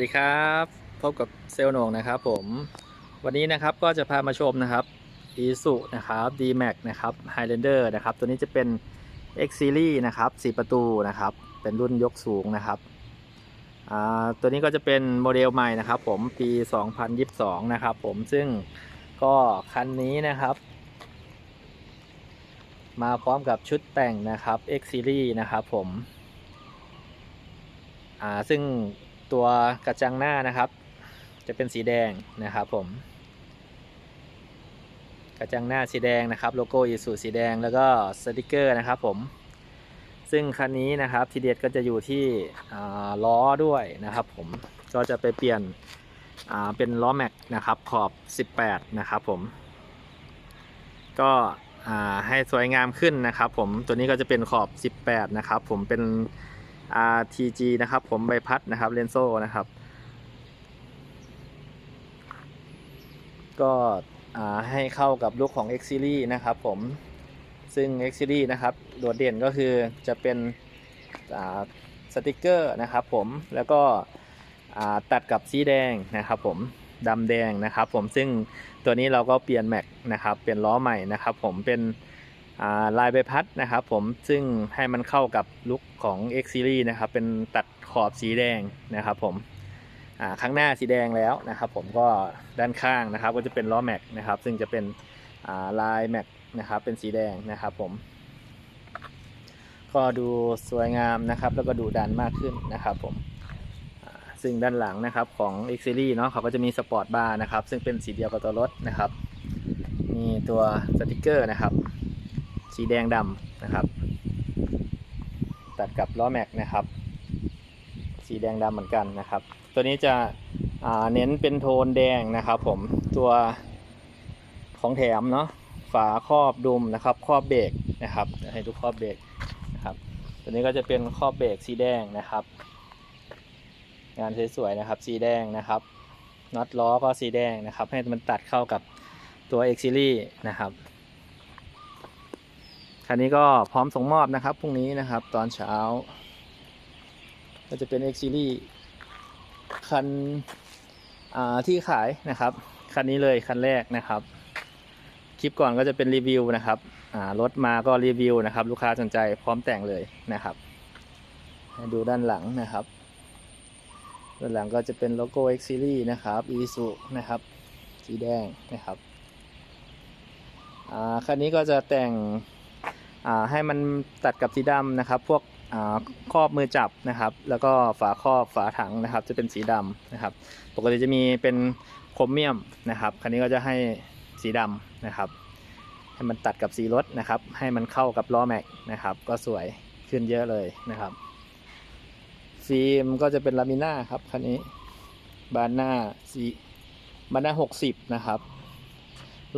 วัสดีครับ พบกับเซลโหนงนะครับผมวันนี้นะครับก็จะพามาชมนะครับ i s u นะครับ D-Max นะครับ Highlander นะครับ ตัวนี้จะเป็น X Series นะครับ 4 ประตูนะครับ เป็นรุ่นยกสูงนะครับตัวนี้ก็จะเป็นโมเดลใหม่นะครับ ผมปี 2022 นะครับ ผมซึ่งก็คันนี้นะครับ มาพร้อมกับชุดแต่งนะครับ X Series นะครับผมซึ่ง ตัวกระจังหน้านะครับ จะเป็นสีแดงนะครับผม กระจังหน้าสีแดงนะครับโลโก้อีสูสีแดงแล้วก็สติกเกอร์นะครับผมซึ่งคันนี้นะครับทีเด็ดก็จะอยู่ที่ล้อด้วยนะครับ ผมก็จะไปเปลี่ยนเป็นล้อแม็กนะครับขอบ 18 นะครับผม ก็ให้สวยงามขึ้นนะครับ ผมตัวนี้ก็จะเป็นขอบ 18 นะครับ ผมเป็น RTG นะครับผมใบพัดนะครับเลนโซ่นะครับ ก็ให้เข้ากับลุคของ X Series นะครับผมซึ่ง X Series นะครับโดดเด่นก็คือจะเป็นสติกเกอร์นะครับผมแล้วก็ตัดกับสีแดงนะครับผมดำแดงนะครับผมซึ่งตัวนี้เราก็เปลี่ยนแม็กนะครับเปลี่ยนล้อใหม่นะครับผมเป็น ลายใบพัดนะครับผมซึ่งให้มันเข้ากับลุคของ X Series นะครับเป็นตัดขอบสีแดงนะครับผมข้างหน้าสีแดงแล้วนะครับผมก็ด้านข้างนะครับก็จะเป็นล้อแม็กนะครับซึ่งจะเป็นาลายแม็กนะครับเป็นสีแดงนะครับผมก็ดูสวยงามนะครับแล้วก็ดูดันมากขึ้นนะครับผมซึ่งด้านหลังนะครับของ X Series เนาะเขาก็จะมีสปอร์ตบาร์นะครับซึ่งเป็นสีเดียวกับตัวรถนะครับมีตัวสติกเกอร์นะครับ สีแดงดำนะครับ ตัดกับล้อแม็กนะครับ สีแดงดำเหมือนกันนะครับ ตัวนี้จะเน้นเป็นโทนแดงนะครับ ผมตัวของแถมเนาะฝาครอบดุมนะครับครอบเบรกนะครับให้ดูครอบเบรกนะครับ ตัวนี้ก็จะเป็นครอบเบรกสีแดงนะครับ งานสวยๆนะครับ สีแดงนะครับน็อตล้อก็สีแดงนะครับ ให้มันตัดเข้ากับตัว X Series นะครับ คันนี้ก็พร้อมส่งมอบนะครับพรุ่งนี้นะครับตอนเช้า ก็จะเป็น X Series คันที่ขายนะครับ คันนี้เลยคันแรกนะครับ คลิปก่อนก็จะเป็นรีวิวนะครับรถมาก็รีวิวนะครับ ลูกค้าสนใจพร้อมแต่งเลยนะครับดูด้านหลังนะครับ ด้านหลังก็จะเป็นโลโก้ X Series นะครับ i s u นะครับ สีแดงนะครับคันนี้ก็จะแต่ง ให้มันตัดกับสีดำนะครับ พวกครอบมือจับนะครับ แล้วก็ฝาครอบฝาถังนะครับ จะเป็นสีดำนะครับ ปกติจะมีเป็นโครเมียมนะครับคันนี้ก็จะให้สีดำนะครับ ให้มันตัดกับสีรถนะครับ ให้มันเข้ากับล้อแม็กนะครับ ก็สวยขึ้นเยอะเลยนะครับฟิล์มก็จะเป็นลามิน่าครับคันนี้บานหน้าสีบานหน้าหกสิบนะครับ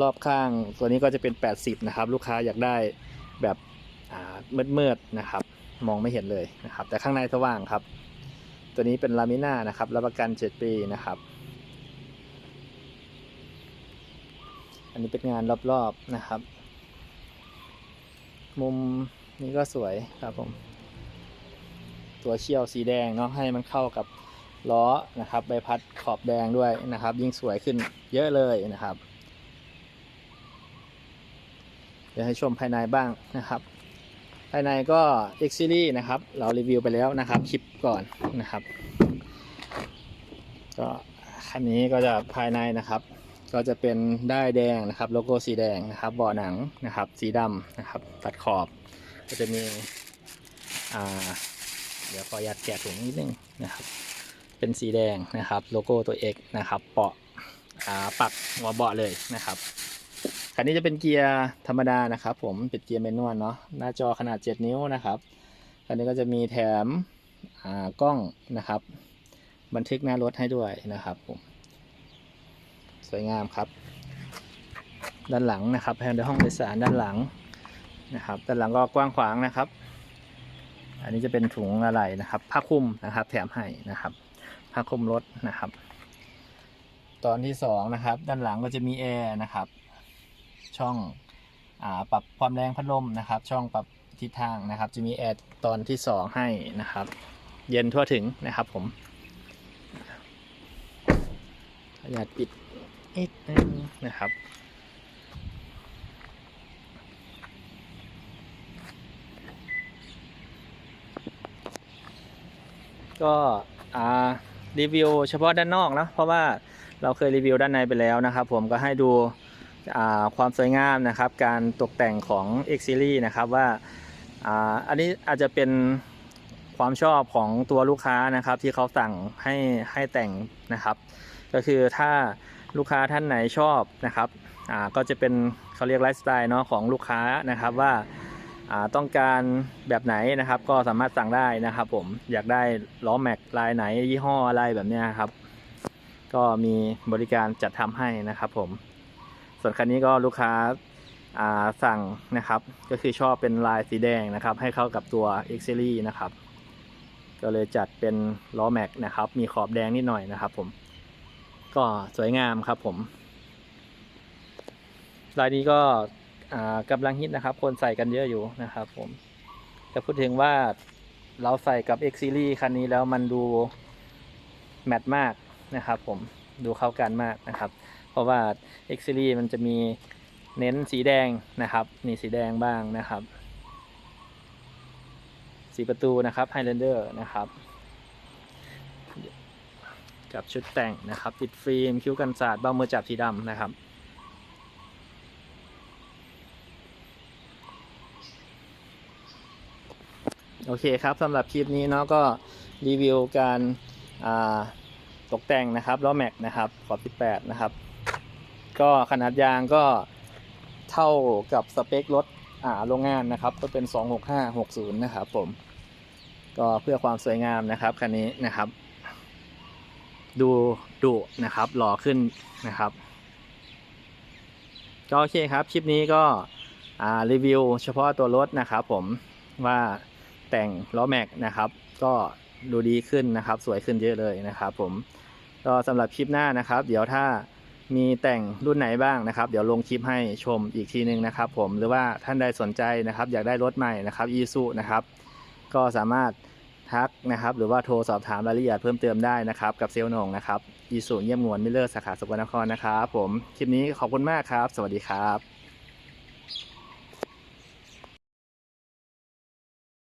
รอบข้างตัวนี้ก็จะเป็น80นะครับ ลูกค้าอยากได้ แบบมืดๆนะครับ มองไม่เห็นเลยนะครับ แต่ข้างในสว่างครับ ตัวนี้เป็นลามิน่านะครับรับประกัน 7 ปีนะครับ อันนี้เป็นงานรอบๆนะครับ มุมนี้ก็สวยครับผมตัวเชี่ยวสีแดงเนาะให้มันเข้ากับล้อนะครับใบพัดขอบแดงด้วยนะครับ ยิ่งสวยขึ้นเยอะเลยนะครับ เดี๋ยวให้ชมภายในบ้างนะครับ ภายในก็ X Series นะครับ เรารีวิวไปแล้วนะครับคลิปก่อนนะครับก็คันนี้ก็จะภายในนะครับ ก็จะเป็นได้ายแดงนะครับ โลโก้สีแดงนะครับเบาะหนังนะครับ สีดำนะครับ ตัดขอบ ก็จะมีอ่าเดี๋ยวขออนุญาตแกะถุงนิดนึงนะครับ เป็นสีแดงนะครับ โลโก้ตัว X นะครับเบาะอ่าปักหัวเบาะเลยนะครับ นนี้จะเป็นเกียร์ธรรมดานะครับผมเป็นเกียร์แมนนวลเนาะหน้าจอขนาด 7 นิ้วนะครับคันนี้ก็จะมีแถมอ่ากล้องนะครับ บันทึกหน้ารถให้ด้วยนะครับผมสวยงามครับ ด้านหลังนะครับแผนในห้องโดยสารด้านหลังนะครับ ด้านหลังก็กว้างขวางนะครับ อันนี้จะเป็นถุงอะไรนะครับ ผ้าคลุมนะครับ แถมให้นะครับผ้าคลุมรถนะครับ ตอนที่สองนะครับ ด้านหลังก็จะมีแอร์นะครับ ช่องอปรับความแรงพัดลมนะครับ ช่องปรับทิศทางนะครับ จะมีแอร์ตอนที่ 2 ให้นะครับ เย็นทั่วถึงนะครับผมขออนุญาปิดนิดนึงนะครับก็รีวิวเฉพาะด้านนอกนะเพราะว่าเราเคยรีวิวด้านในไปแล้วนะครับ ผมก็ให้ดู ความสวยงามนะครับ การตกแต่งของ X Series นะครับว่าอันนี้อาจจะเป็นความชอบของตัวลูกค้านะครับ ที่เขาสั่งให้ให้แต่งนะครับ ก็คือถ้าลูกค้าท่านไหนชอบนะครับก็จะเป็นเขาเรียกไลฟ์สไตล์เนาะของลูกค้านะครับว่าต้องการแบบไหนนะครับ ก็สามารถสั่งได้นะครับ ผมอยากได้ล้อแม็กลายไหนยี่ห้ออะไรแบบนี้ครับ ก็มีบริการจัดทำให้นะครับผม ส่วนคันนี้ก็ลูกค้าาสั่งนะครับ ก็คือชอบเป็นลายสีแดงนะครับ ให้เข้ากับตัว X Series นะครับ ก็เลยจัดเป็นล้อแม็กนะครับ มีขอบแดงนิดหน่อยนะครับ ผม ก็สวยงามครับผม ลายนี้ก็กำลังฮิตนะครับ คนใส่กันเยอะอยู่นะครับ ผมจะพูดถึงว่าเราใส่กับ X Series คันนี้แล้วมันดูแมทมากนะครับ ผมดูเข้ากันมากนะครับ เพราะว่า X Series มันจะมีเน้นสีแดงนะครับนี่สีแดงบ้างนะครับ สีประตูนะครับ Highlander นะครับ กับชุดแต่งนะครับ ติดฟิล์ม คิ้วกันสาดเบ้ามือจับสีดำนะครับโอเคครับสำหรับคลิปนี้เนาะก็รีวิวการาตกแต่งนะครับล้อแม็กนะครับขอบ 18 นะครับ ก็ขนาดยางก็เท่ากับสเปครถอ่าโรงงานนะครับ ก็เป็น 26560 นะครับผม ก็เพื่อความสวยงามนะครับคันนี้นะครับ ดูดุนะครับหล่อขึ้นนะครับ ก็โอเคครับคลิปนี้ก็รีวิวเฉพาะตัวรถนะครับผมว่าแต่งล้อแม็กนะครับ ก็ดูดีขึ้นนะครับ สวยขึ้นเยอะเลยนะครับผมก็สำหรับคลิปหน้านะครับ เดี๋ยวถ้า มีแต่งรุ่นไหนบ้างนะครับ เดี๋ยวลงคลิปให้ชมอีกทีนึงนะครับ ผมหรือว่าท่านใดสนใจนะครับ อยากได้รถใหม่นะครับอีซูนะครับก็สามารถทักนะครับ หรือว่าโทรสอบถามรายละเอียดเพิ่มเติมได้นะครับ กับเซลล์นงนะครับอีซูเยี่ยมงวนมิเลอร์สาขาสกลนครนะครับ ผมคลิปนี้ขอบคุณมากครับ สวัสดีครับ